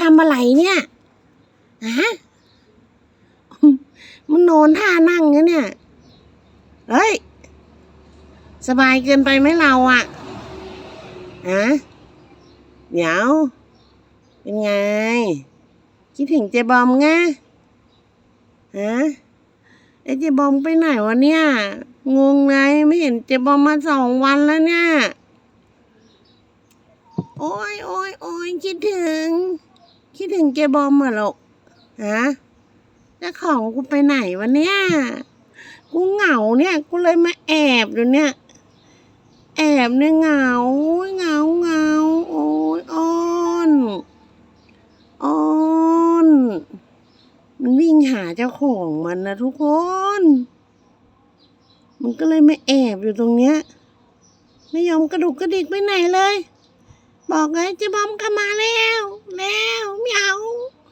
ทำอะไรเนี่ยฮะมันนอนท่านั่งนะเนี่ย เฮ้ย สบายเกินไปไหมเราอะฮะเดี๋ยว เป็นไง คิดถึงเจบอมไงฮะไอเจบอมไปไหนวะเนี่ย งงเลยไม่เห็นเจบอมมาสองวันแล้วเนี่ย โอ้ยโอ้ยโอ้ยคิดถึง คิดถึงเจบอมเหรอลูกฮะเจ้าของกูไปไหนวะเนี่ย กูเหงาเนี่ย กูเลยมาแอบอยู่เนี่ย แอบเนี่ยเหงาเหงาเหงาโอ้ยอ้อนอ้อนมันวิ่งหาเจ้าของมันนะทุกคน มันก็เลยมาแอบอยู่ตรงเนี้ย ไม่ยอมกระดุกกระดิกไปไหนเลย บอกเลยจะบอมก็มาแล้ว